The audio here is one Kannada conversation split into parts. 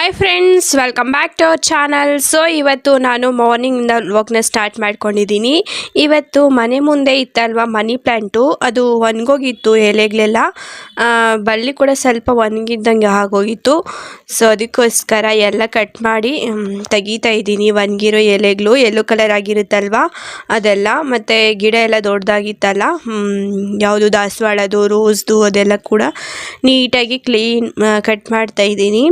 Hi friends welcome back to our channel so ಇವತ್ತು ನಾನು ಮಾರ್ನಿಂಗಿಂದ ವಾಕ್ನ ಸ್ಟಾರ್ಟ್ ಮಾಡ್ಕೊಂಡಿದ್ದೀನಿ ಇವತ್ತು ಮನೆ ಮುಂದೆ ಇತ್ತಲ್ವ, ಮನಿ ಪ್ಲ್ಯಾಂಟು ಅದು ಒಣಗೋಗಿತ್ತು ಎಲೆಗಳೆಲ್ಲ. ಬಳ್ಳಿ ಕೂಡ ಸ್ವಲ್ಪ ಒಣಗಿದ್ದಂಗೆ ಆಗೋಗಿತ್ತು. ಸೊ ಅದಕ್ಕೋಸ್ಕರ ಎಲ್ಲ ಕಟ್ ಮಾಡಿ ತೆಗೀತಾ ತೆಗಿತಾ ಇದ್ದೀನಿ. ಒಣಗಿರೋ ಎಲೆಗಳು ಎಲ್ಲೋ ಕಲರ್ ಆಗಿರುತ್ತಲ್ವ, ಅದೆಲ್ಲ. ಮತ್ತು ಗಿಡ ಎಲ್ಲ ದೊಡ್ಡದಾಗಿತ್ತಲ್ಲ ಯಾವುದು ದಾಸವಾಳದು, ರೋಸ್ದು ಅದೆಲ್ಲ ಕೂಡ ನೀಟಾಗಿ ಕ್ಲೀನ್ ಕಟ್ ಮಾಡ್ತಾ ಇದ್ದೀನಿ.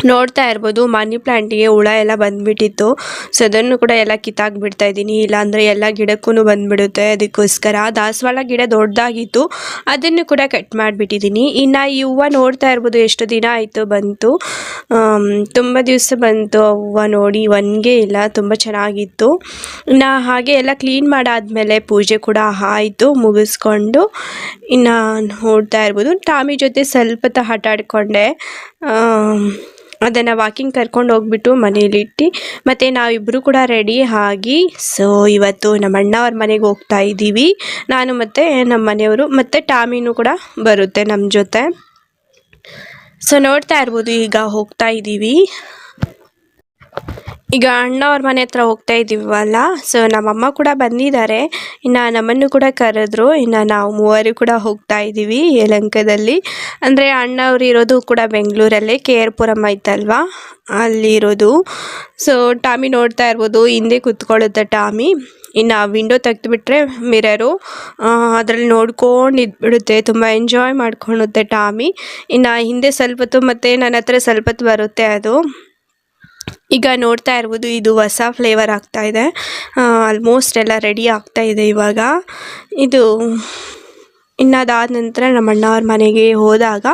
ನೋಡ್ತಾ ಇರ್ಬೋದು ಮನಿ ಪ್ಲ್ಯಾಂಟಿಗೆ ಹುಳ ಎಲ್ಲ ಬಂದ್ಬಿಟ್ಟಿತ್ತು. ಸೊ ಅದನ್ನು ಕೂಡ ಎಲ್ಲ ಕಿತ್ತಾಕ್ಬಿಡ್ತಾ ಇದ್ದೀನಿ. ಇಲ್ಲಾಂದರೆ ಎಲ್ಲ ಗಿಡಕ್ಕೂ ಬಂದ್ಬಿಡುತ್ತೆ. ಅದಕ್ಕೋಸ್ಕರ ದಾಸವಾಳ ಗಿಡ ದೊಡ್ಡದಾಗಿತ್ತು. ಅದನ್ನು ಕೂಡ ಕಟ್ ಮಾಡಿಬಿಟ್ಟಿದ್ದೀನಿ. ಇನ್ನು ಈ ಹೂವು ನೋಡ್ತಾ ಇರ್ಬೋದು, ಎಷ್ಟು ದಿನ ಆಯಿತು ಬಂತು. ತುಂಬ ದಿವಸ ಬಂತು ಆ ಹೂವು ನೋಡಿ. ಒನ್ಗೆ ಇಲ್ಲ, ತುಂಬ ಚೆನ್ನಾಗಿತ್ತು. ಇನ್ನು ಹಾಗೆ ಎಲ್ಲ ಕ್ಲೀನ್ ಮಾಡಾದಮೇಲೆ ಪೂಜೆ ಕೂಡ ಆಯಿತು, ಮುಗಿಸ್ಕೊಂಡು. ಇನ್ನು ನೋಡ್ತಾ ಇರ್ಬೋದು. ಟಾಮಿ ಜೊತೆ ಸ್ವಲ್ಪ ಹೊತ್ತು ಆಟ ಆಡಿಕೊಂಡೆ ಅದನ್ನು ವಾಕಿಂಗ್ ಕರ್ಕೊಂಡು ಹೋಗ್ಬಿಟ್ಟು ಮನೇಲಿಟ್ಟು ಮತ್ತು ನಾವಿಬ್ಬರು ಕೂಡ ರೆಡಿ ಆಗಿ ಸೊ ಇವತ್ತು ನಮ್ಮ ಅಣ್ಣವ್ರ ಮನೆಗೆ ಹೋಗ್ತಾ ಇದ್ದೀವಿ. ನಾನು ಮತ್ತು ನಮ್ಮ ಮನೆಯವರು, ಮತ್ತು ಟಾಮಿನೂ ಕೂಡ ಬರುತ್ತೆ ನಮ್ಮ ಜೊತೆ. ಸೊ ನೋಡ್ತಾ ಇರ್ಬೋದು, ಈಗ ಹೋಗ್ತಾ ಇದ್ದೀವಿ. ಈಗ ಅಣ್ಣವ್ರ ಮನೆ ಹತ್ರ ಹೋಗ್ತಾ ಇದ್ದೀವಲ್ಲ ಸೊ ನಮ್ಮಮ್ಮ ಕೂಡ ಬಂದಿದ್ದಾರೆ. ಇನ್ನು ನಮ್ಮನ್ನು ಕೂಡ ಕರೆದ್ರು, ಇನ್ನು ನಾವು ಮೂವರು ಕೂಡ ಹೋಗ್ತಾ ಇದ್ದೀವಿ ಯಲಂಕದಲ್ಲಿ. ಅಂದರೆ ಅಣ್ಣವ್ರು ಇರೋದು ಕೂಡ ಬೆಂಗಳೂರಲ್ಲೇ, ಕೆ ಆರ್ ಪುರಂ ಐತಲ್ವಾ ಅಲ್ಲಿರೋದು ಸೊ ಟಾಮಿ ನೋಡ್ತಾ ಇರ್ಬೋದು, ಹಿಂದೆ ಕುತ್ಕೊಳ್ಳುತ್ತೆ ಟಾಮಿ. ಇನ್ನು ವಿಂಡೋ ತೆಗೆದುಬಿಟ್ರೆ ಮಿರರು. ಅದರಲ್ಲಿ ನೋಡ್ಕೊಂಡು ಇದ್ಬಿಡುತ್ತೆ ತುಂಬ ಎಂಜಾಯ್ ಮಾಡ್ಕೊಳುತ್ತೆ ಟಾಮಿ. ಇನ್ನು ಹಿಂದೆ ಸ್ವಲ್ಪ ಹೊತ್ತು ಮತ್ತು ನನ್ನ ಹತ್ರ ಸ್ವಲ್ಪ ಹೊತ್ತು ಬರುತ್ತೆ ಅದು. ಈಗ ನೋಡ್ತಾ ಇರ್ಬೋದು ಇದು ಹೊಸ ಫ್ಲೇವರ್ ಆಗ್ತಾ ಇದೆ. ಆಲ್ಮೋಸ್ಟ್ ಎಲ್ಲ ರೆಡಿ ಆಗ್ತಾ ಇದೆ ಇವಾಗ. ಇದು ಇನ್ನು ಅದಾದ ನಂತರ ನಮ್ಮ ಅಣ್ಣವ್ರ ಮನೆಗೆ ಹೋದಾಗ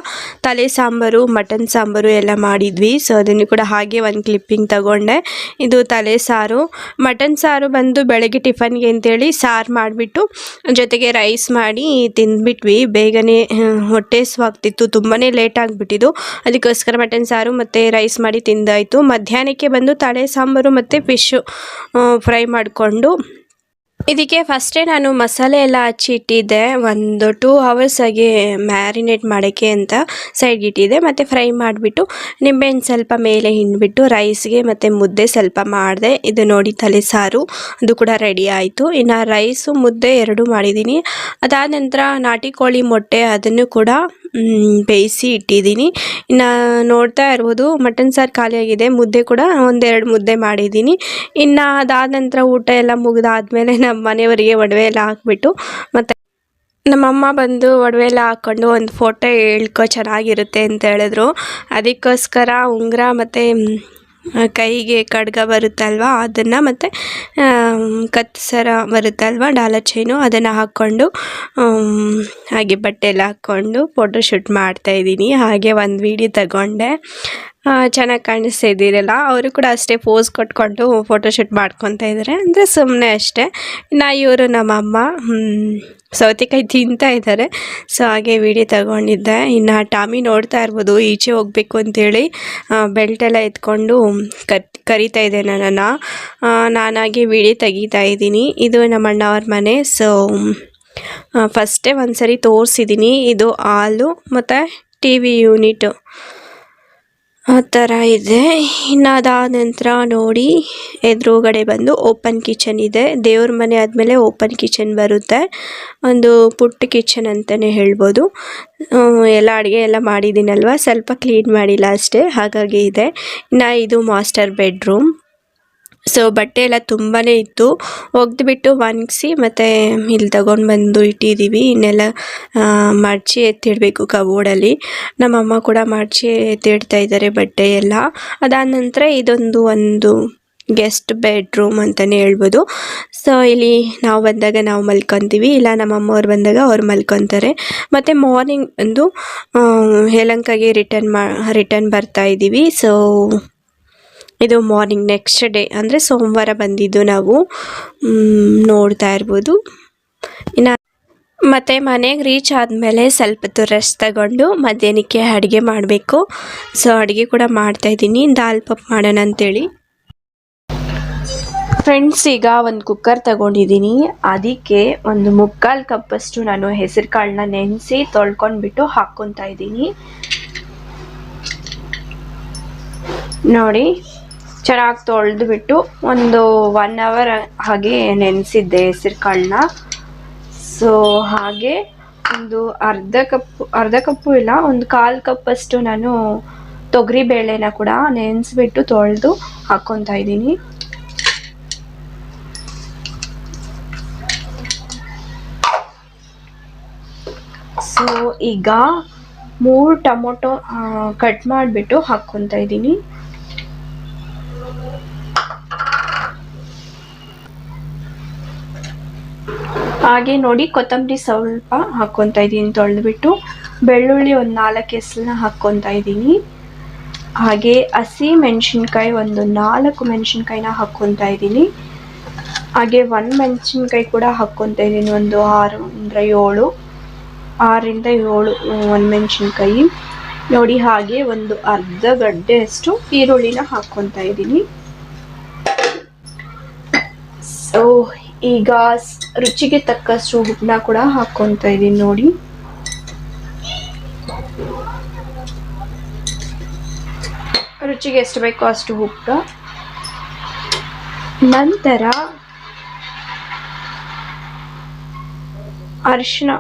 ತಲೆ ಸಾಂಬಾರು, ಮಟನ್ ಸಾಂಬಾರು ಎಲ್ಲ ಮಾಡಿದ್ವಿ. ಸೊ ಅದನ್ನು ಕೂಡ ಹಾಗೆ ಒಂದು ಕ್ಲಿಪ್ಪಿಂಗ್ ತಗೊಂಡೆ. ಇದು ತಲೆ ಸಾರು. ಮಟನ್ ಸಾರು ಬಂದು ಬೆಳಗ್ಗೆ ಟಿಫನ್ಗೆ ಅಂತೇಳಿ ಸಾರು ಮಾಡಿಬಿಟ್ಟು ಜೊತೆಗೆ ರೈಸ್ ಮಾಡಿ ತಿಂದ್ಬಿಟ್ವಿ. ಬೇಗನೆ ಹೊಟ್ಟೆ ಸ್ವಾಗ್ತಿತ್ತು ತುಂಬಾ ಲೇಟ್ ಆಗಿಬಿಟ್ಟಿದ್ದು ಅದಕ್ಕೋಸ್ಕರ ಮಟನ್ ಸಾರು ಮತ್ತು ರೈಸ್ ಮಾಡಿ ತಿಂದಾಯಿತು. ಮಧ್ಯಾಹ್ನಕ್ಕೆ ಬಂದು ತಲೆ ಸಾಂಬಾರು ಮತ್ತು ಫಿಶ್ಶು ಫ್ರೈ ಮಾಡಿಕೊಂಡು ಇದಕ್ಕೆ ಫಸ್ಟೇ ನಾನು ಮಸಾಲೆ ಎಲ್ಲ ಹಚ್ಚಿ ಇಟ್ಟಿದ್ದೆ ಒಂದು ಟೂ ಆಗಿ ಮ್ಯಾರಿನೇಟ್ ಮಾಡೋಕ್ಕೆ ಅಂತ ಸೈಡ್ಗೆ ಇಟ್ಟಿದ್ದೆ. ಮತ್ತು ಫ್ರೈ ಮಾಡಿಬಿಟ್ಟು ನಿಂಬೆಹಣ್ಣು ಸ್ವಲ್ಪ ಮೇಲೆ ಹಿಂಡ್ಬಿಟ್ಟು ರೈಸ್ಗೆ ಮತ್ತು ಮುದ್ದೆ ಸ್ವಲ್ಪ ಮಾಡಿದೆ. ಇದು ನೋಡಿ ತಲೆ ಸಾರು. ಅದು ಕೂಡ ರೆಡಿ ಆಯಿತು. ಇನ್ನು ರೈಸು ಮುದ್ದೆ ಎರಡು ಮಾಡಿದ್ದೀನಿ. ಅದಾದ ನಂತರ ನಾಟಿ ಕೋಳಿ ಮೊಟ್ಟೆ ಅದನ್ನು ಕೂಡ ಬೇಯಿಸಿ ಇಟ್ಟಿದ್ದೀನಿ. ಇನ್ನು ನೋಡ್ತಾ ಇರ್ಬೋದು, ಮಟನ್ ಸಾರು ಖಾಲಿಯಾಗಿದೆ, ಮುದ್ದೆ ಕೂಡ ಒಂದೆರಡು ಮುದ್ದೆ ಮಾಡಿದ್ದೀನಿ. ಇನ್ನು ಅದಾದ ನಂತರ ಊಟ ಎಲ್ಲ ಮುಗಿದಾದ್ಮೇಲೆ ನಮ್ಮ ಮನೆಯವರಿಗೆ ಒಡವೆ ಎಲ್ಲ ಹಾಕ್ಬಿಟ್ಟು, ಮತ್ತು ನಮ್ಮಮ್ಮ ಬಂದು ಒಡವೆ ಎಲ್ಲ ಹಾಕ್ಕೊಂಡು ಒಂದು ಫೋಟೋ ಹೇಳ್ಕೊ ಚೆನ್ನಾಗಿರುತ್ತೆ ಅಂತ ಹೇಳಿದ್ರು. ಅದಕ್ಕೋಸ್ಕರ ಉಂಗುರ ಮತ್ತು ಕೈಗೆ ಖಡ್ಗ ಬರುತ್ತಲ್ವ, ಅದನ್ನು ಮತ್ತು ಕತ್ತು ಸರ ಬರುತ್ತಲ್ವ ಡಾಲರ್ ಚೈನು ಅದನ್ನು ಹಾಕ್ಕೊಂಡು ಹಾಗೆ ಬಟ್ಟೆ ಎಲ್ಲ ಹಾಕ್ಕೊಂಡು ಫೋಟೋ ಶೂಟ್ ಮಾಡ್ತಾಯಿದ್ದೀನಿ ಹಾಗೆ ಒಂದು ವೀಡಿಯೋ ತಗೊಂಡೆ. ಚೆನ್ನಾಗಿ ಕಾಣಿಸ್ತಿದ್ದೀರಲ್ಲ ಅವರು ಕೂಡ ಅಷ್ಟೇ ಪೋಸ್ ಕೊಟ್ಕೊಂಡು ಫೋಟೋ ಶೂಟ್ ಮಾಡ್ಕೊತಾ ಇದ್ದಾರೆ ಅಂದರೆ ಸುಮ್ಮನೆ ಅಷ್ಟೇ. ಇನ್ನು ಇವರು ನಮ್ಮಮ್ಮ ಸೌತೆಕಾಯಿ ತಿಂತಾ ಇದ್ದಾರೆ. ಸೊ ಹಾಗೆ ವಿಡಿಯೋ ತಗೊಂಡಿದ್ದೆ. ಇನ್ನು ಟಾಮಿ ನೋಡ್ತಾ ಇರ್ಬೋದು. ಈಚೆ ಹೋಗಬೇಕು ಅಂತೇಳಿ ಬೆಲ್ಟ್ ಎಲ್ಲ ಎತ್ಕೊಂಡು ಕತ್ ಕರಿತಾ ಇದ್ದೆ ನನ್ನನ್ನು. ನಾನಾಗೆ ವಿಡಿಯೋ ತೆಗಿತಾ ಇದ್ದೀನಿ. ಇದು ನಮ್ಮ ಅಣ್ಣವ್ರ ಮನೆ. ಸೊ ಫಸ್ಟೇ ಒಂದು ಸರಿ ತೋರಿಸಿದ್ದೀನಿ ಇದು ಹಾಲು ಮತ್ತು ಟಿ ವಿ ಯೂನಿಟು ಆ ಥರ ಇದೆ. ಇನ್ನು ಅದಾದ ನಂತರ ನೋಡಿ, ಎದುರುಗಡೆ ಬಂದು ಓಪನ್ ಕಿಚನ್ ಇದೆ. ದೇವ್ರ ಮನೆ ಆದಮೇಲೆ ಓಪನ್ ಕಿಚನ್ ಬರುತ್ತೆ. ಒಂದು ಪುಟ್ಟ ಕಿಚನ್ ಅಂತಲೇ ಹೇಳ್ಬೋದು. ಎಲ್ಲ ಅಡುಗೆ ಎಲ್ಲ ಮಾಡಿದ್ದೀನಲ್ವ? ಸ್ವಲ್ಪ ಕ್ಲೀನ್ ಮಾಡಿಲ್ಲ ಅಷ್ಟೇ. ಹಾಗಾಗಿ ಇದೆ. ಇನ್ನು ಇದು ಮಾಸ್ಟರ್ ಬೆಡ್ರೂಮ್. ಸೊ ಬಟ್ಟೆ ಎಲ್ಲ ತುಂಬಾ ಇತ್ತು. ಒಗೆದ್ಬಿಟ್ಟು ಒಣಗಿಸಿ ಮತ್ತು ಇಲ್ಲಿ ತಗೊಂಡು ಬಂದು ಇಟ್ಟಿದ್ದೀವಿ ಇನ್ನೆಲ್ಲ ಮಡಚಿ ಎತ್ತಿಡಬೇಕು ಕಬೋರ್ಡಲ್ಲಿ. ನಮ್ಮಮ್ಮ ಕೂಡ ಮಡಚಿ ಎತ್ತಿಡ್ತಾ ಇದ್ದಾರೆ ಬಟ್ಟೆ ಎಲ್ಲ. ಅದಾದ ನಂತರ ಇದೊಂದು ಒಂದು ಗೆಸ್ಟ್ ಬೆಡ್ರೂಮ್ ಅಂತಲೇ ಹೇಳ್ಬೋದು. ಸೊ ಇಲ್ಲಿ ನಾವು ಬಂದಾಗ ನಾವು ಮಲ್ಕೊತೀವಿ. ಇಲ್ಲ ನಮ್ಮ ಅಮ್ಮವ್ರು ಬಂದಾಗ ಅವ್ರು ಮಲ್ಕೊತಾರೆ. ಮತ್ತು ಮಾರ್ನಿಂಗ್ ಒಂದು ಆ, ರಿಟರ್ನ್ ಮಾ ರಿಟರ್ನ್ ಬರ್ತಾ ಇದ್ದೀವಿ ಸೊ ಇದು ಮಾರ್ನಿಂಗ್ ನೆಕ್ಸ್ಟ್ ಡೇ ಅಂದರೆ ಸೋಮವಾರ ಬಂದಿದ್ದು ನಾವು ನೋಡ್ತಾ ಇರ್ಬೋದು. ಇನ್ನು ಮತ್ತು ಮನೆಗೆ ರೀಚ್ ಆದಮೇಲೆ ಸ್ವಲ್ಪ ಹೊತ್ತು ರೆಸ್ಟ್ ತಗೊಂಡು ಮಧ್ಯಾಹ್ನಕ್ಕೆ ಅಡುಗೆ ಮಾಡಬೇಕು. ಸೊ ಅಡುಗೆ ಕೂಡ ಮಾಡ್ತಾಯಿದ್ದೀನಿ ದಾಲ್ ಪಪ್ ಮಾಡೋಣ ಅಂತೇಳಿ. ಫ್ರೆಂಡ್ಸ್ ಈಗ ಒಂದು ಕುಕ್ಕರ್ ತಗೊಂಡಿದ್ದೀನಿ. ಅದಕ್ಕೆ ಒಂದು ಮುಕ್ಕಾಲು ಕಪ್ಪಷ್ಟು ನಾನು ಹೆಸರು ಕಾಳನ್ನ ನೆನೆಸಿ ತೊಳ್ಕೊಂಡ್ಬಿಟ್ಟು ಹಾಕ್ಕೊತಾ ಇದ್ದೀನಿ. ನೋಡಿ. ಚೆನ್ನಾಗಿ ತೊಳೆದು ಬಿಟ್ಟು ಒಂದು ಒನ್ ಅವರ್ ಹಾಗೆ ನೆನೆಸಿದ್ದೆ ಹೆಸರು ಕಾಳನ್ನ. ಸೊ ಹಾಗೆ ಒಂದು ಅರ್ಧ ಕಪ್, ಅರ್ಧ ಕಪ್ಪು ಇಲ್ಲ, ಒಂದು ಕಾಲು ಕಪ್ಪಷ್ಟು ನಾನು ತೊಗರಿ ಬೇಳೆನ ಕೂಡ ನೆನೆಸ್ಬಿಟ್ಟು ತೊಳೆದು ಹಾಕ್ಕೊತಾ ಇದ್ದೀನಿ. ಸೊ ಈಗ ಮೂರು ಟೊಮೊಟೊ ಕಟ್ ಮಾಡಿಬಿಟ್ಟು ಹಾಕ್ಕೊತಾ ಇದ್ದೀನಿ. ಹಾಗೆ ನೋಡಿ ಕೊತ್ತಂಬರಿ ಸ್ವಲ್ಪ ಹಾಕ್ಕೊತಾ ಇದ್ದೀನಿ, ತೊಳೆದ್ಬಿಟ್ಟು. ಬೆಳ್ಳುಳ್ಳಿ ಒಂದು ನಾಲ್ಕು ಎಸಲನ್ನ ಹಾಕ್ಕೊತಾ ಇದ್ದೀನಿ. ಹಾಗೆ ಹಸಿ ಮೆಣಸಿನ್ಕಾಯಿ ಒಂದು ನಾಲ್ಕು ಮೆಣಸಿನ್ಕಾಯಿನ ಹಾಕ್ಕೊತಾ ಇದ್ದೀನಿ. ಹಾಗೆ ಒಂದು ಮೆಣಸಿನ್ಕಾಯಿ ಕೂಡ ಹಾಕ್ಕೊತಾ ಇದ್ದೀನಿ, ಒಂದು ಆರು ಅಂದರೆ ಏಳು. ಆರರಿಂದ ಏಳು, ಒಂದು ಮೆಣಸಿನ್ಕಾಯಿ. ನೋಡಿ ಹಾಗೆ ಒಂದು ಅರ್ಧ ಗಡ್ಡೆಯಷ್ಟು ಈರುಳ್ಳಿನ ಹಾಕ್ಕೊತಾ ಇದ್ದೀನಿ ಸೊ ಈಗ ರುಚಿಗೆ ತಕ್ಕಷ್ಟು ಉಪ್ಪನ್ನ ಕೂಡ ಹಾಕ್ಕೊತಾ ಇದ್ದೀನಿ ನೋಡಿ. ರುಚಿಗೆ ಎಷ್ಟು ಬೇಕೋ ಅಷ್ಟು ಉಪ್ಪು. ನಂತರ ಅರಿಶಿನ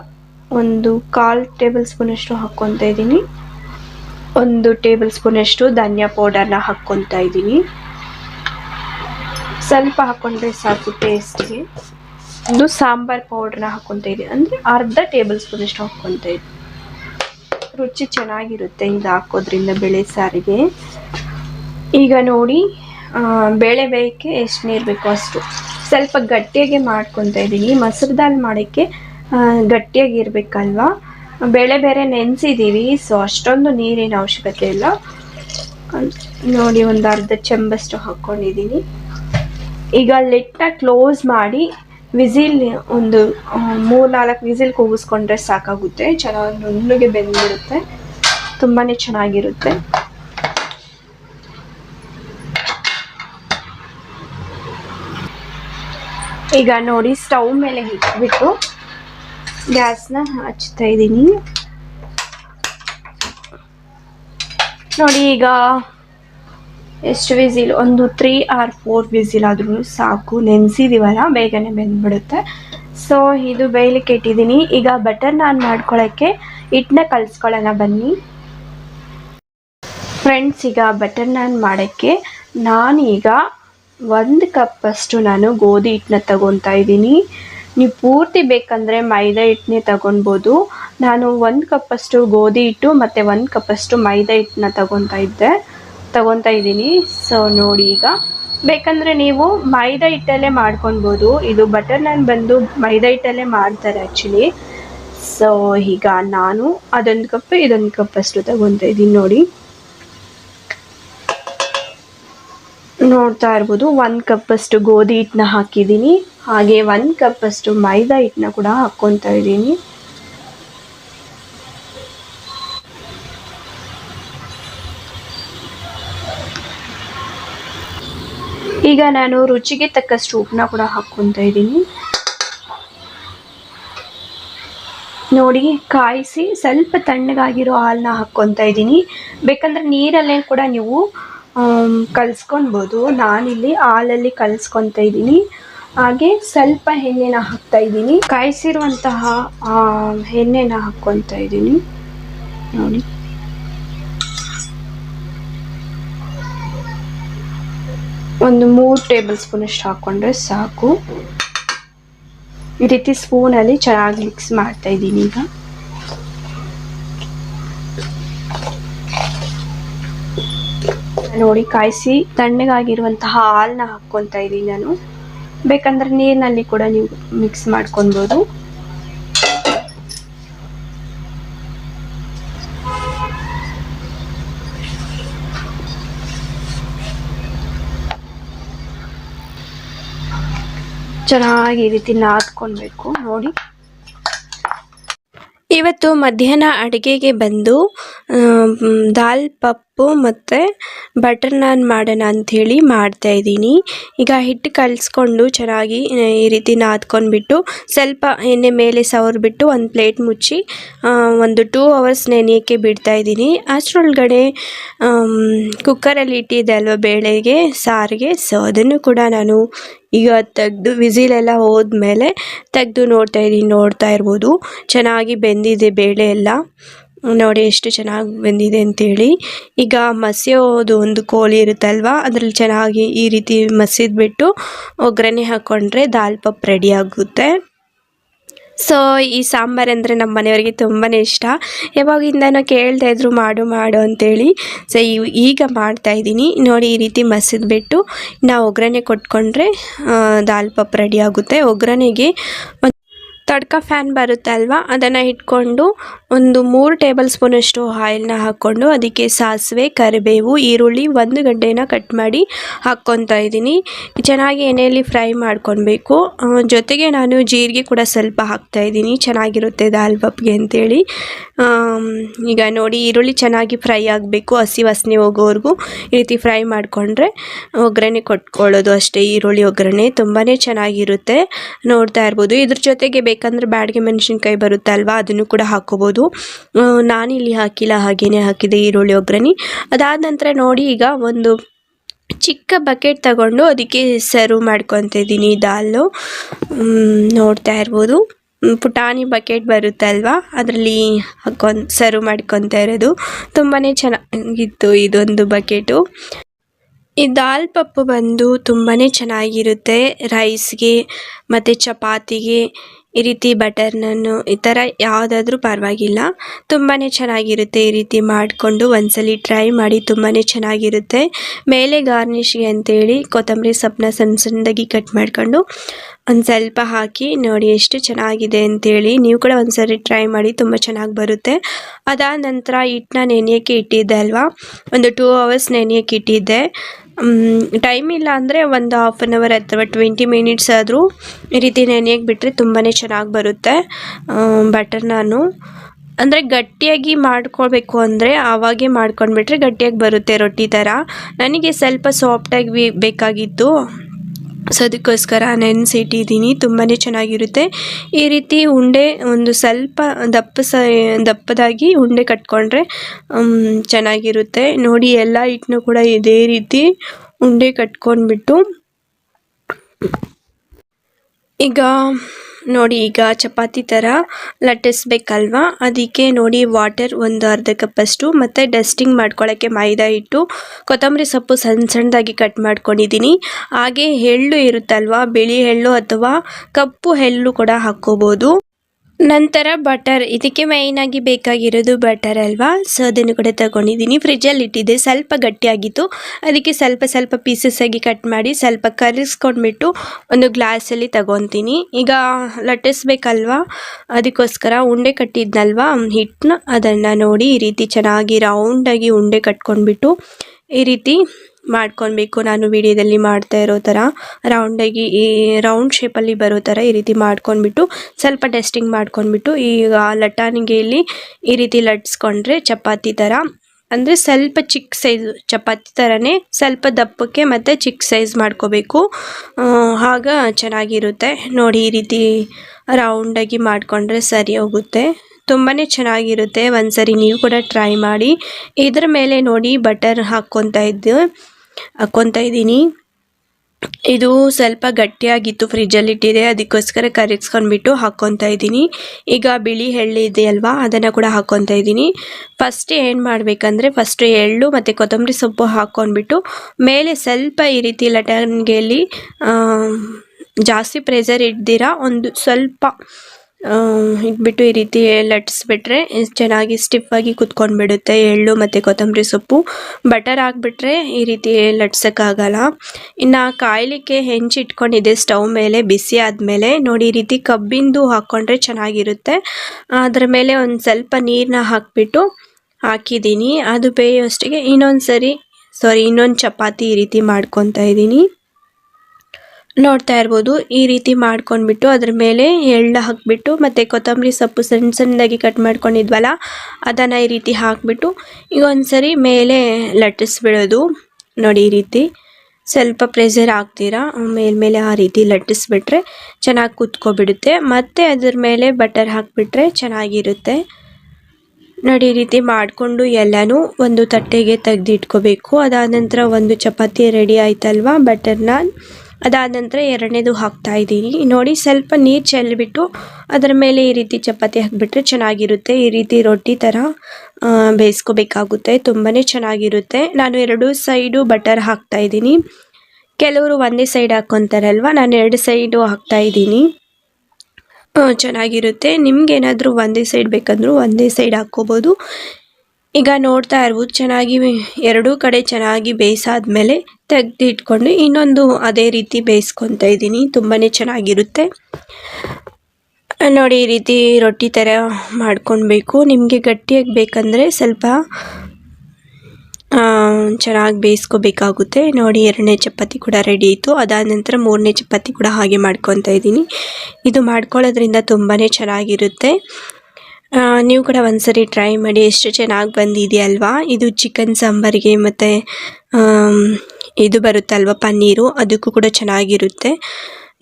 ಒಂದು ಕಾಲು ಟೇಬಲ್ ಸ್ಪೂನಷ್ಟು ಹಾಕ್ಕೊತಾ ಇದ್ದೀನಿ ಒಂದು ಟೇಬಲ್ ಸ್ಪೂನಷ್ಟು ಧನಿಯಾ ಪೌಡರ್ನ ಹಾಕ್ಕೊತಾ ಇದ್ದೀನಿ ಸ್ವಲ್ಪ ಹಾಕ್ಕೊಂಡ್ರೆ ಸಾಕು ಟೇಸ್ಟ್ಗೆ ಒಂದು ಸಾಂಬಾರ್ ಪೌಡ್ರನ್ನ ಹಾಕೊತ ಇದ್ದೀನಿ ಅಂದರೆ ಅರ್ಧ ಟೇಬಲ್ ಸ್ಪೂನಷ್ಟು ಹಾಕೊತ ಇದ್ದೀನಿ ರುಚಿ ಚೆನ್ನಾಗಿರುತ್ತೆ ಇದು ಹಾಕೋದ್ರಿಂದ ಬೇಳೆ ಸಾರಿಗೆ. ಈಗ ನೋಡಿ ಬೇಳೆ ಬೇಯಕ್ಕೆ ಎಷ್ಟು ನೀರು ಬೇಕೋ ಅಷ್ಟು. ಸ್ವಲ್ಪ ಗಟ್ಟಿಯಾಗಿ ಮಾಡ್ಕೊತಾ ಇದ್ದೀನಿ. ಮೊಸರು ದಾಲ್ ಮಾಡೋಕ್ಕೆ ಗಟ್ಟಿಯಾಗಿರ್ಬೇಕಲ್ವಾ ಬೇಳೆ ಬೇರೆ ನೆನೆಸಿದ್ದೀವಿ ಸೊ ಅಷ್ಟೊಂದು ನೀರಿನ ಅವಶ್ಯಕತೆ ಇಲ್ಲ. ನೋಡಿ, ಒಂದು ಅರ್ಧ ಚಂಬಷ್ಟು ಹಾಕ್ಕೊಂಡಿದ್ದೀನಿ ಈಗ ಲೆಟ್ಟ ಕ್ಲೋಸ್ ಮಾಡಿ ವಿಸಿಲ್ ಒಂದು ಮೂರು ನಾಲ್ಕು ವಿಸಿಲ್ ಕೂಗಿಸ್ಕೊಂಡ್ರೆ ಸಾಕಾಗುತ್ತೆ. ಚೆನ್ನಾಗಿ ನುಣ್ಣಗೆ ಬೆಂದ್ಬಿಡುತ್ತೆ. ತುಂಬಾ ಚೆನ್ನಾಗಿರುತ್ತೆ. ಈಗ ನೋಡಿ ಸ್ಟವ್ ಮೇಲೆ ಇಟ್ಬಿಟ್ಟು ಗ್ಯಾಸ್ನ ಹಚ್ತಾ ಇದ್ದೀನಿ. ನೋಡಿ ಈಗ ಎಷ್ಟು ವಿಸಿಲ್? ಒಂದು ತ್ರೀ ಆರ್ ಫೋರ್ ವಿಸಿಲ್ ಆದ್ರೂ ಸಾಕು. ನೆನೆಸಿದೀವಲ್ಲ, ಬೇಗನೆ ಬೆಂದ್ಬಿಡುತ್ತೆ. ಸೊ ಇದು ಬೇಯಲಿಕ್ಕೆ ಇಟ್ಟಿದ್ದೀನಿ. ಈಗ ಬಟರ್ ನಾನ್ ಮಾಡ್ಕೊಳ್ಳೋಕ್ಕೆ ಹಿಟ್ಟನ್ನ ಕಲಿಸ್ಕೊಳ್ಳೋಣ, ಬನ್ನಿ. ಫ್ರೆಂಡ್ಸ್ ಈಗ ಬಟರ್ ನಾನ್ ಮಾಡೋಕ್ಕೆ ನಾನೀಗ ಒಂದು ಕಪ್ಪಷ್ಟು ನಾನು ಗೋಧಿ ಹಿಟ್ಟನ್ನ ತಗೊತಾ ಇದ್ದೀನಿ. ನೀವು ಪೂರ್ತಿ ಬೇಕಂದರೆ ಮೈದಾ ಹಿಟ್ಟನ್ನೇ ತಗೊಳ್ಬೋದು ನಾನು ಒಂದು ಕಪ್ಪಷ್ಟು ಗೋಧಿ ಹಿಟ್ಟು ಮತ್ತು ಒಂದು ಕಪ್ಪಷ್ಟು ಮೈದಾ ಹಿಟ್ಟನ್ನ ತಗೊತಾ ಇದ್ದೆ. ತಗೊತಾ ಇದ್ದೀನಿ. ಸೊ ನೋಡಿ ಈಗ. ಬೇಕಂದರೆ ನೀವು ಮೈದಾ ಹಿಟ್ಟಲ್ಲೇ ಮಾಡ್ಕೊಬೋದು ಇದು ಬಟರ್ ನಾನು ಬಂದು ಮೈದಾ ಹಿಟ್ಟಲ್ಲೇ ಮಾಡ್ತಾರೆ ಆ್ಯಕ್ಚುಲಿ ಸೊ ಈಗ ನಾನು ಅದೊಂದು ಕಪ್ ಇದೊಂದು ಕಪ್ ಅಷ್ಟು ತಗೊತಾ ಇದ್ದೀನಿ ನೋಡಿ. ನೋಡ್ತಾ ಇರ್ಬೋದು ಒಂದು ಕಪ್ಪಷ್ಟು ಗೋಧಿ ಹಿಟ್ಟನ್ನ ಹಾಕಿದ್ದೀನಿ. ಹಾಗೆ ಒಂದು ಕಪ್ಪಷ್ಟು ಮೈದಾ ಹಿಟ್ಟನ್ನ ಕೂಡ ಹಾಕ್ಕೊತಾ ಇದ್ದೀನಿ. ಈಗ ನಾನು ರುಚಿಗೆ ತಕ್ಕಷ್ಟು ಉಪ್ಪನ್ನ ಕೂಡ ಹಾಕ್ಕೊತಾ ಇದ್ದೀನಿ. ನೋಡಿ, ಕಾಯಿಸಿ ಸ್ವಲ್ಪ ತಣ್ಣಗಾಗಿರೋ ಹಾಲನ್ನ ಹಾಕ್ಕೊತಾ ಇದ್ದೀನಿ. ಬೇಕಂದ್ರೆ ನೀರಲ್ಲೇ ಕೂಡ ನೀವು ಕಲಿಸ್ಕೊಳ್ಬೋದು ನಾನಿಲ್ಲಿ ಹಾಲಲ್ಲಿ ಕಲಿಸ್ಕೊತಾ ಇದ್ದೀನಿ. ಹಾಗೆ ಸ್ವಲ್ಪ ಎಣ್ಣೆನ ಹಾಕ್ತಾ ಇದ್ದೀನಿ. ಕಾಯಿಸಿರುವಂತಹ ಎಣ್ಣೆನ ಹಾಕ್ಕೊತಾ ಇದ್ದೀನಿ. ನೋಡಿ. ಒಂದು ಮೂರು ಟೇಬಲ್ ಸ್ಪೂನಷ್ಟು ಹಾಕ್ಕೊಂಡ್ರೆ ಸಾಕು. ಈ ರೀತಿ ಸ್ಪೂನಲ್ಲಿ ಚೆನ್ನಾಗಿ ಮಿಕ್ಸ್ ಮಾಡ್ತಾ ಇದ್ದೀನಿ ಈಗ. ನೋಡಿ ಕಾಯಿಸಿ ತಣ್ಣಗಾಗಿರುವಂತಹ ಹಾಲನ್ನ ಹಾಕ್ಕೊತಾ ಇದ್ದೀನಿ ನಾನು. ಬೇಕಂದ್ರೆ ನೀರಿನಲ್ಲಿ ಕೂಡ ನೀವು ಮಿಕ್ಸ್ ಮಾಡ್ಕೊಬೋದು ಚೆನ್ನಾಗಿ ಈ ರೀತಿ ನಾದ್ಕೊಳ್ಬೇಕು. ನೋಡಿ. ಇವತ್ತು ಮಧ್ಯಾಹ್ನ ಅಡುಗೆಗೆ ಬಂದು ದಾಲ್ ಪಪ್ಪು ಪಪ್ಪು ಮತ್ತು ಬಟರ್ ನಾನ್ ಮಾಡೋಣ ಅಂಥೇಳಿ ಮಾಡ್ತಾಯಿದ್ದೀನಿ ಈಗ ಹಿಟ್ಟು ಕಲಿಸ್ಕೊಂಡು ಚೆನ್ನಾಗಿ ಈ ರೀತಿ ನಾದ್ಕೊಂಡ್ಬಿಟ್ಟು ಸ್ವಲ್ಪ ಎಣ್ಣೆ ಮೇಲೆ ಸವರ್ಬಿಟ್ಟು ಒಂದು ಪ್ಲೇಟ್ ಮುಚ್ಚಿ ಒಂದು ಟೂ ಅವರ್ಸ್ ನೆನೆಯೋಕ್ಕೆ ಬಿಡ್ತಾ ಇದ್ದೀನಿ. ಅಷ್ಟರೊಳಗಡೆ ಕುಕ್ಕರಲ್ಲಿ ಇಟ್ಟಿದ್ದೆ ಅಲ್ವ ಬೇಳೆಗೆ, ಸಾರಿಗೆ. ಸೊ ಅದನ್ನು ಕೂಡ ನಾನು ಈಗ ತೆಗೆದು ವಿಸಿಲೆಲ್ಲ ಹೋದ್ಮೇಲೆ ತೆಗೆದು ನೋಡ್ತಾ ಇದ್ದೀನಿ, ನೋಡ್ತಾ ಇರ್ಬೋದು. ಚೆನ್ನಾಗಿ ಬೆಂದಿದೆ ಬೇಳೆ ಎಲ್ಲ. ನೋಡಿ ಎಷ್ಟು ಚೆನ್ನಾಗಿ ಬೆಂದಿದೆ ಅಂತೇಳಿ. ಈಗ ಮಸಿಯೋದು ಒಂದು ಕೋಳಿ ಇರುತ್ತಲ್ವಾ, ಅದ್ರಲ್ಲಿ ಚೆನ್ನಾಗಿ ಈ ರೀತಿ ಮಸಿದ್ಬಿಟ್ಟು ಒಗ್ಗರಣೆ ಹಾಕ್ಕೊಂಡ್ರೆ ದಾಲ್ ಪಪ್ ರೆಡಿ ಆಗುತ್ತೆ. ಸೊ ಈ ಸಾಂಬಾರು ಅಂದರೆ ನಮ್ಮ ಮನೆಯವರಿಗೆ ತುಂಬಾ ಇಷ್ಟ. ಯಾವಾಗಿಂದನೂ ಕೇಳ್ತಾ ಇದ್ರು, ಮಾಡು ಮಾಡು ಅಂತೇಳಿ. ಸೊ ಈಗ ಮಾಡ್ತಾ ಇದ್ದೀನಿ. ನೋಡಿ ಈ ರೀತಿ ಮಸಿದ್ಬಿಟ್ಟು ನಾವು ಒಗ್ಗರಣೆ ಕೊಟ್ಕೊಂಡ್ರೆ ದಾಲ್ ಪಪ್ ರೆಡಿ ಆಗುತ್ತೆ. ಒಗ್ಗರಣೆಗೆ ತಡ್ಕ ಫ್ಯಾನ್ ಬರುತ್ತೆ ಅಲ್ವಾ? ಅದನ್ನು ಇಟ್ಕೊಂಡು ಒಂದು ಮೂರು ಟೇಬಲ್ ಸ್ಪೂನಷ್ಟು ಆಯಿಲ್ನ ಹಾಕ್ಕೊಂಡು ಅದಕ್ಕೆ ಸಾಸಿವೆ, ಕರಿಬೇವು, ಈರುಳ್ಳಿ ಒಂದು ಗಡ್ಡೆನ ಕಟ್ ಮಾಡಿ ಹಾಕ್ಕೊತಾ ಇದ್ದೀನಿ. ಚೆನ್ನಾಗಿ ಎಣ್ಣೆಯಲ್ಲಿ ಫ್ರೈ ಮಾಡ್ಕೊಬೇಕು ಜೊತೆಗೆ ನಾನು ಜೀರಿಗೆ ಕೂಡ ಸ್ವಲ್ಪ ಹಾಕ್ತಾ ಇದ್ದೀನಿ. ಚೆನ್ನಾಗಿರುತ್ತೆ ದಾಲ್ ಪಪ್ಗೆ ಅಂತೇಳಿ. ಈಗ ನೋಡಿ ಈರುಳ್ಳಿ ಚೆನ್ನಾಗಿ ಫ್ರೈ ಆಗಬೇಕು ಹಸಿ ವಾಸನೆ ಹೋಗೋವರೆಗೂ. ಈ ರೀತಿ ಫ್ರೈ ಮಾಡಿಕೊಂಡ್ರೆ ಒಗ್ಗರಣೆ ಕೊಟ್ಕೊಳ್ಳೋದು ಅಷ್ಟೇ. ಈರುಳ್ಳಿ ಒಗ್ಗರಣೆ ತುಂಬಾ ಚೆನ್ನಾಗಿರುತ್ತೆ. ನೋಡ್ತಾ ಇರ್ಬೋದು. ಇದ್ರ ಜೊತೆಗೆ ಬೇಕಂದ್ರೆ ಬ್ಯಾಡಿಗೆ ಮೆಣಸಿನ್ಕಾಯಿ ಬರುತ್ತೆ ಅಲ್ವಾ? ಅದನ್ನು ಕೂಡ ಹಾಕ್ಕೋಬೋದು. ನಾನಿಲ್ಲಿ ಹಾಕಿಲ್ಲ, ಹಾಗೇನೆ ಹಾಕಿದೆ ಈರುಳ್ಳಿ, ಒಗ್ಗರಣೆ. ಅದಾದ ನಂತರ ನೋಡಿ ಈಗ ಒಂದು ಚಿಕ್ಕ ಬಕೆಟ್ ತಗೊಂಡು ಅದಕ್ಕೆ ಸರ್ವ್ ಮಾಡ್ಕೊತಿದ್ದೀನಿ ದಾಲು ನೋಡ್ತಾ ಇರ್ಬೋದು. ಪುಟಾಣಿ ಬಕೆಟ್ ಬರುತ್ತಲ್ವಾ ಅದರಲ್ಲಿ ಹಾಕೊಂಡು ಸರ್ವ್ ಮಾಡ್ಕೊತಾ ಇರೋದು. ತುಂಬಾ ಚೆನ್ನಾಗಿತ್ತು ಇದೊಂದು ಬಕೆಟು. ಈ ದಾಲ್ ಪಪ್ಪು ಬಂದು ತುಂಬಾ ಚೆನ್ನಾಗಿರುತ್ತೆ. ರೈಸ್ಗೆ ಮತ್ತು ಚಪಾತಿಗೆ. ಈ ರೀತಿ ಬಟರ್ ನನ್ನು ಈ ಥರ ಯಾವುದಾದ್ರೂ ಪರವಾಗಿಲ್ಲ. ತುಂಬಾ ಚೆನ್ನಾಗಿರುತ್ತೆ ಈ ರೀತಿ ಮಾಡಿಕೊಂಡು ಒಂದ್ಸಲಿ ಟ್ರೈ ಮಾಡಿ ತುಂಬಾ ಚೆನ್ನಾಗಿರುತ್ತೆ. ಮೇಲೆ ಗಾರ್ನಿಷ್ಗೆ ಅಂತೇಳಿ ಕೊತ್ತಂಬರಿ ಸೊಪ್ಪನ್ನ ಸಣ್ಣ ಸಣ್ಣದಾಗಿ ಕಟ್ ಮಾಡಿಕೊಂಡು ಒಂದು ಸ್ವಲ್ಪ ಹಾಕಿ ನೋಡಿ ಎಷ್ಟು ಚೆನ್ನಾಗಿದೆ ಅಂತೇಳಿ ನೀವು ಕೂಡ ಒಂದ್ಸರಿ ಟ್ರೈ ಮಾಡಿ ತುಂಬ ಚೆನ್ನಾಗಿ ಬರುತ್ತೆ. ಅದಾದ ನಂತರ ಹಿಟ್ಟನ್ನ ನೆನೆಯೋಕ್ಕೆ ಇಟ್ಟಿದ್ದೆ ಅಲ್ವಾ? ಒಂದು ಟೂ ಅವರ್ಸ್ ನೆನೆಯೋಕ್ಕೆ ಇಟ್ಟಿದ್ದೆ. ಟೈಮ್ ಇಲ್ಲ ಅಂದರೆ ಒಂದು ಹಾಫ್ ಆನ್ ಅವರ್ ಅಥವಾ ಟ್ವೆಂಟಿ ಮಿನಿಟ್ಸ್ ಆದರೂ ಈ ರೀತಿ ನೆನೆಯಕ್ಕೆ ಬಿಟ್ಟರೆ ತುಂಬಾ ಚೆನ್ನಾಗಿ ಬರುತ್ತೆ. ಬಟರ್ ನಾನು. ಅಂದರೆ ಗಟ್ಟಿಯಾಗಿ ಮಾಡ್ಕೊಳ್ಬೇಕು ಅಂದರೆ ಆವಾಗೆ ಮಾಡ್ಕೊಂಡ್ಬಿಟ್ರೆ ಗಟ್ಟಿಯಾಗಿ ಬರುತ್ತೆ ರೊಟ್ಟಿ ಥರ ನನಗೆ ಸ್ವಲ್ಪ ಸಾಫ್ಟಾಗಿ ಬೇಕಾಗಿತ್ತು. ಸೊ ಅದಕ್ಕೋಸ್ಕರ ನೆನೆಸಿಟ್ಟಿದ್ದೀನಿ ತುಂಬಾ ಚೆನ್ನಾಗಿರುತ್ತೆ. ಈ ರೀತಿ ಉಂಡೆ ಒಂದು ಸ್ವಲ್ಪ ದಪ್ಪ ಸ, ದಪ್ಪದಾಗಿ ಉಂಡೆ ಕಟ್ಕೊಂಡ್ರೆ ಚೆನ್ನಾಗಿರುತ್ತೆ. ನೋಡಿ ಎಲ್ಲ ಹಿಟ್ಟನ್ನು ಕೂಡ ಇದೇ ರೀತಿ ಉಂಡೆ ಕಟ್ಕೊಂಡ್ಬಿಟ್ಟು. ಈಗ ನೋಡಿ ಈಗ ಚಪಾತಿ ಥರ ಲಟ್ಟಿಸ್ಬೇಕಲ್ವಾ? ಅದಕ್ಕೆ ನೋಡಿ ವಾಟರ್ ಒಂದು ಅರ್ಧ ಕಪ್ಪಷ್ಟು ಮತ್ತು ಡಸ್ಟಿಂಗ್ ಮಾಡ್ಕೊಳ್ಳೋಕ್ಕೆ ಮೈದಾ ಹಿಟ್ಟು, ಕೊತ್ತಂಬರಿ ಸೊಪ್ಪು ಸಣ್ಣ ಸಣ್ಣದಾಗಿ ಕಟ್ ಮಾಡ್ಕೊಂಡಿದ್ದೀನಿ ಹಾಗೆ ಎಳ್ಳು ಇರುತ್ತಲ್ವಾ? ಬಿಳಿ ಎಳ್ಳು ಅಥವಾ ಕಪ್ಪು ಎಳ್ಳು ಕೂಡ ಹಾಕ್ಕೋಬೋದು. ನಂತರ ಬಟರ್, ಇದಕ್ಕೆ ಮೇಯ್ನಾಗಿ ಬೇಕಾಗಿರೋದು ಬಟರ್ ಅಲ್ವಾ? ಸೊ ಅದನ್ನು ಕೂಡ ತಗೊಂಡಿದ್ದೀನಿ. ಫ್ರಿಜ್ಜಲ್ಲಿ ಇಟ್ಟಿದ್ದೆ. ಸ್ವಲ್ಪ ಗಟ್ಟಿಯಾಗಿತ್ತು. ಅದಕ್ಕೆ ಸ್ವಲ್ಪ ಸ್ವಲ್ಪ ಪೀಸಸ್ ಆಗಿ ಕಟ್ ಮಾಡಿ ಸ್ವಲ್ಪ ಕರಿಸ್ಕೊಂಡ್ಬಿಟ್ಟು ಒಂದು ಗ್ಲಾಸಲ್ಲಿ ತಗೊತೀನಿ. ಈಗ ಲಟ್ಟಿಸ್ಬೇಕಲ್ವಾ ಅದಕ್ಕೋಸ್ಕರ ಉಂಡೆ ಕಟ್ಟಿದ್ನಲ್ವಾ? ಹಿಟ್ಟನ್ನ ಅದನ್ನು ನೋಡಿ ಈ ರೀತಿ ಚೆನ್ನಾಗಿ ರೌಂಡಾಗಿ ಉಂಡೆ ಕಟ್ಕೊಂಡ್ಬಿಟ್ಟು ಈ ರೀತಿ ಮಾಡ್ಕೊಳ್ಬೇಕು ನಾನು ವಿಡಿಯೋದಲ್ಲಿ ಮಾಡ್ತಾ ಇರೋ ಥರ ರೌಂಡಾಗಿ ಈ ರೌಂಡ್ ಶೇಪಲ್ಲಿ ಬರೋ ಥರ ಈ ರೀತಿ ಮಾಡ್ಕೊಂಡ್ಬಿಟ್ಟು ಸ್ವಲ್ಪ ಟೆಸ್ಟಿಂಗ್ ಮಾಡ್ಕೊಂಡ್ಬಿಟ್ಟು ಈಗ ಲಟಾಣಿಗೆಯಲ್ಲಿ ಈ ರೀತಿ ಲಟ್ಸ್ಕೊಂಡ್ರೆ ಚಪಾತಿ ಥರ. ಅಂದರೆ ಸ್ವಲ್ಪ ಚಿಕ್ಕ ಸೈಜ್ ಚಪಾತಿ ಥರನೇ ಸ್ವಲ್ಪ ದಪ್ಪಕ್ಕೆ ಮತ್ತು ಚಿಕ್ಕ ಸೈಜ್ ಮಾಡ್ಕೋಬೇಕು. ಆಗ ಚೆನ್ನಾಗಿರುತ್ತೆ. ನೋಡಿ ಈ ರೀತಿ ರೌಂಡಾಗಿ ಮಾಡಿಕೊಂಡ್ರೆ ಸರಿ ಹೋಗುತ್ತೆ. ತುಂಬಾ ಚೆನ್ನಾಗಿರುತ್ತೆ. ಒಂದ್ಸರಿ ನೀವು ಕೂಡ ಟ್ರೈ ಮಾಡಿ. ಇದ್ರ ಮೇಲೆ ನೋಡಿ ಬಟರ್ ಹಾಕ್ಕೊತಾ ಇದ್ದು. ಹಾಕ್ಕೊತಾ ಇದ್ದೀನಿ. ಇದು ಸ್ವಲ್ಪ ಗಟ್ಟಿಯಾಗಿತ್ತು ಫ್ರಿಜ್ಜಲ್ಲಿ ಇಟ್ಟಿದೆ. ಅದಕ್ಕೋಸ್ಕರ ಕರಗಿಸ್ಕೊಂಡ್ಬಿಟ್ಟು ಹಾಕ್ಕೊತಾ ಇದ್ದೀನಿ. ಈಗ ಬಿಳಿ ಎಳ್ಳು ಇದೆಯಲ್ವಾ ಅದನ್ನು ಕೂಡ ಹಾಕ್ಕೊತಾ ಇದ್ದೀನಿ. ಫಸ್ಟ್ ಏನು ಮಾಡಬೇಕಂದ್ರೆ ಫಸ್ಟ್ ಎಳ್ಳು ಮತ್ತು ಕೊತ್ತಂಬರಿ ಸೊಪ್ಪು ಹಾಕ್ಕೊಂಡ್ಬಿಟ್ಟು, ಮೇಲೆ ಸ್ವಲ್ಪ ಈ ರೀತಿ ಲಟನ್ಗೆಯಲ್ಲಿ ಜಾಸ್ತಿ ಪ್ರೆಷರ್ ಇಡ್ದಿರ, ಒಂದು ಸ್ವಲ್ಪ ಇಟ್ಬಿಟ್ಟು ಈ ರೀತಿ ಲಟ್ಸ್ಬಿಟ್ರೆ ಚೆನ್ನಾಗಿ ಸ್ಟಿಫಾಗಿ ಕುತ್ಕೊಂಡ್ಬಿಡುತ್ತೆ, ಎಳ್ಳು ಮತ್ತು ಕೊತ್ತಂಬರಿ ಸೊಪ್ಪು. ಬಟರ್ ಹಾಕ್ಬಿಟ್ರೆ ಈ ರೀತಿ ಲಟ್ಸೋಕ್ಕಾಗಲ್ಲ ಇನ್ನು ಕಾಯಲಿಕ್ಕೆ ಹೆಂಚಿಟ್ಕೊಂಡಿದ್ದೆ ಸ್ಟವ್ ಮೇಲೆ, ಬಿಸಿ ಆದಮೇಲೆ. ನೋಡಿ, ಈ ರೀತಿ ಕಬ್ಬಿಂದು ಹಾಕ್ಕೊಂಡ್ರೆ ಚೆನ್ನಾಗಿರುತ್ತೆ. ಅದರ ಮೇಲೆ ಒಂದು ಸ್ವಲ್ಪ ನೀರನ್ನ ಹಾಕ್ಬಿಟ್ಟು ಹಾಕಿದ್ದೀನಿ. ಅದು ಬೇಯೋಷ್ಟಿಗೆ ಇನ್ನೊಂದು ಸರಿ ಸಾರಿ ಇನ್ನೊಂದು ಚಪಾತಿ ಈ ರೀತಿ ಮಾಡ್ಕೊತಾ ಇದ್ದೀನಿ. ನೋಡ್ತಾ ಇರ್ಬೋದು. ಈ ರೀತಿ ಮಾಡ್ಕೊಂಡ್ಬಿಟ್ಟು ಅದ್ರ ಮೇಲೆ ಎಳ್ಳು ಹಾಕ್ಬಿಟ್ಟು ಮತ್ತು ಕೊತ್ತಂಬರಿ ಸೊಪ್ಪು ಸಣ್ಣ ಸಣ್ಣದಾಗಿ ಕಟ್ ಮಾಡ್ಕೊಂಡಿದ್ವಲ್ಲ, ಅದನ್ನು ಈ ರೀತಿ ಹಾಕ್ಬಿಟ್ಟು ಈಗ ಒಂದ್ಸರಿ ಮೇಲೆ ಲಟ್ಟಿಸ್ಬಿಡೋದು. ನೋಡಿ ಈ ರೀತಿ. ಸ್ವಲ್ಪ ಪ್ರೆಷರ್ ಹಾಕ್ತೀರಾ? ಮೇಲ್ಮೇಲೆ ಆ ರೀತಿ ಲಟ್ಟಿಸ್ಬಿಟ್ರೆ ಚೆನ್ನಾಗಿ ಕುತ್ಕೊಬಿಡುತ್ತೆ. ಮತ್ತು ಅದ್ರ ಮೇಲೆ ಬಟರ್ ಹಾಕಿಬಿಟ್ರೆ ಚೆನ್ನಾಗಿರುತ್ತೆ. ನೋಡಿ ಈ ರೀತಿ ಮಾಡಿಕೊಂಡು ಎಲ್ಲನೂ ಒಂದು ತಟ್ಟೆಗೆ ತೆಗೆದಿಟ್ಕೋಬೇಕು. ಅದಾದ ನಂತರ ಒಂದು ಚಪಾತಿ ರೆಡಿ ಆಯ್ತಲ್ವಾ? ಬಟರ್ನ ಅದಾದ ನಂತರ ಎರಡನೇದು ಹಾಕ್ತಾ ಇದ್ದೀನಿ. ನೋಡಿ, ಸ್ವಲ್ಪ ನೀರು ಚೆಲ್ಲಿಬಿಟ್ಟು ಅದರ ಮೇಲೆ ಈ ರೀತಿ ಚಪಾತಿ ಹಾಕಿಬಿಟ್ರೆ ಚೆನ್ನಾಗಿರುತ್ತೆ. ಈ ರೀತಿ ರೊಟ್ಟಿ ಥರ ಬೇಯಿಸ್ಕೋಬೇಕಾಗುತ್ತೆ. ತುಂಬಾ ಚೆನ್ನಾಗಿರುತ್ತೆ. ನಾನು ಎರಡು ಸೈಡು ಬಟರ್ ಹಾಕ್ತಾ ಇದ್ದೀನಿ. ಕೆಲವರು ಒಂದೇ ಸೈಡ್ ಹಾಕ್ಕೊತಾರಲ್ವ ನಾನು ಎರಡು ಸೈಡು ಹಾಕ್ತಾ ಇದ್ದೀನಿ. ಚೆನ್ನಾಗಿರುತ್ತೆ. ನಿಮ್ಗೇನಾದರೂ ಒಂದೇ ಸೈಡ್ ಬೇಕಂದ್ರೂ ಒಂದೇ ಸೈಡ್ ಹಾಕ್ಕೋಬೋದು. ಈಗ ನೋಡ್ತಾ ಇರ್ಬೋದು, ಚೆನ್ನಾಗಿ ಎರಡೂ ಕಡೆ ಚೆನ್ನಾಗಿ ಬೇಯಿಸಾದ್ಮೇಲೆ ತೆಗ್ದು ಇಟ್ಕೊಂಡು ಇನ್ನೊಂದು ಅದೇ ರೀತಿ ಬೇಯಿಸ್ಕೊತಾ ಇದ್ದೀನಿ. ತುಂಬಾ ಚೆನ್ನಾಗಿರುತ್ತೆ. ನೋಡಿ, ಈ ರೀತಿ ರೊಟ್ಟಿ ಥರ ಮಾಡ್ಕೊಳ್ಬೇಕು. ನಿಮಗೆ ಗಟ್ಟಿಯಾಗಿ ಬೇಕಂದರೆ ಸ್ವಲ್ಪ ಚೆನ್ನಾಗಿ ಬೇಯಿಸ್ಕೋಬೇಕಾಗುತ್ತೆ. ನೋಡಿ, ಎರಡನೇ ಚಪಾತಿ ಕೂಡ ರೆಡಿ ಆಯಿತು. ಅದಾದ ನಂತರ ಮೂರನೇ ಚಪಾತಿ ಕೂಡ ಹಾಗೆ ಮಾಡ್ಕೊತಾ ಇದ್ದೀನಿ. ಇದು ಮಾಡ್ಕೊಳ್ಳೋದ್ರಿಂದ ತುಂಬಾ ಚೆನ್ನಾಗಿರುತ್ತೆ. ನೀವು ಕೂಡ ಒಂದ್ಸರಿ ಟ್ರೈ ಮಾಡಿ. ಎಷ್ಟು ಚೆನ್ನಾಗಿ ಬಂದಿದೆಯಲ್ವಾ? ಇದು ಚಿಕನ್ ಸಾಂಬಾರಿಗೆ ಮತ್ತು ಇದು ಬರುತ್ತಲ್ವ? ಪನ್ನೀರು, ಅದಕ್ಕೂ ಕೂಡ ಚೆನ್ನಾಗಿರುತ್ತೆ.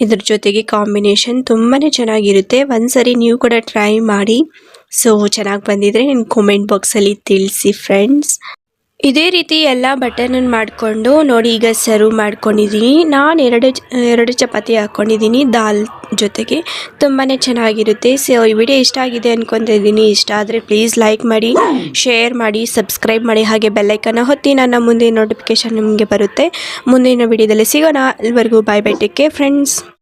ಇದ್ರ ಜೊತೆಗೆ ಕಾಂಬಿನೇಷನ್ ತುಂಬಾ ಚೆನ್ನಾಗಿರುತ್ತೆ. ಒಂದ್ಸರಿ ನೀವು ಕೂಡ ಟ್ರೈ ಮಾಡಿ. ಸೊ ಚೆನ್ನಾಗಿ ಬಂದಿದ್ರೆ ನಿಮ್ಮ ಕಾಮೆಂಟ್ ಬಾಕ್ಸಲ್ಲಿ ತಿಳಿಸಿ ಫ್ರೆಂಡ್ಸ್ ಇದೇ ರೀತಿ ಎಲ್ಲ ಬಟನನ್ನು ಮಾಡಿಕೊಂಡು ನೋಡಿ ಈಗ ಸರ್ವ್ ಮಾಡ್ಕೊಂಡಿದ್ದೀನಿ. ನಾನು ಎರಡು ಎರಡು ಚಪಾತಿ ಹಾಕ್ಕೊಂಡಿದ್ದೀನಿ ದಾಲ್ ಜೊತೆಗೆ. ತುಂಬಾ ಚೆನ್ನಾಗಿರುತ್ತೆ. ಸೊ ಈ ವಿಡಿಯೋ ಇಷ್ಟ ಆಗಿದೆ ಅನ್ಕೊತಾ ಇದ್ದೀನಿ. ಇಷ್ಟ ಆದರೆ ಪ್ಲೀಸ್ ಲೈಕ್ ಮಾಡಿ ಶೇರ್ ಮಾಡಿ ಸಬ್ಸ್ಕ್ರೈಬ್ ಮಾಡಿ. ಹಾಗೆ ಬೆಲ್ಲೈಕನ್ನು ಹೊತ್ತಿ ನನ್ನ ಮುಂದಿನ ನೋಟಿಫಿಕೇಶನ್ ನಿಮಗೆ ಬರುತ್ತೆ. ಮುಂದಿನ ವಿಡಿಯೋದಲ್ಲಿ ಸಿಗೋಣ. ಅಲ್ಲಿವರೆಗೂ bye bye take care friends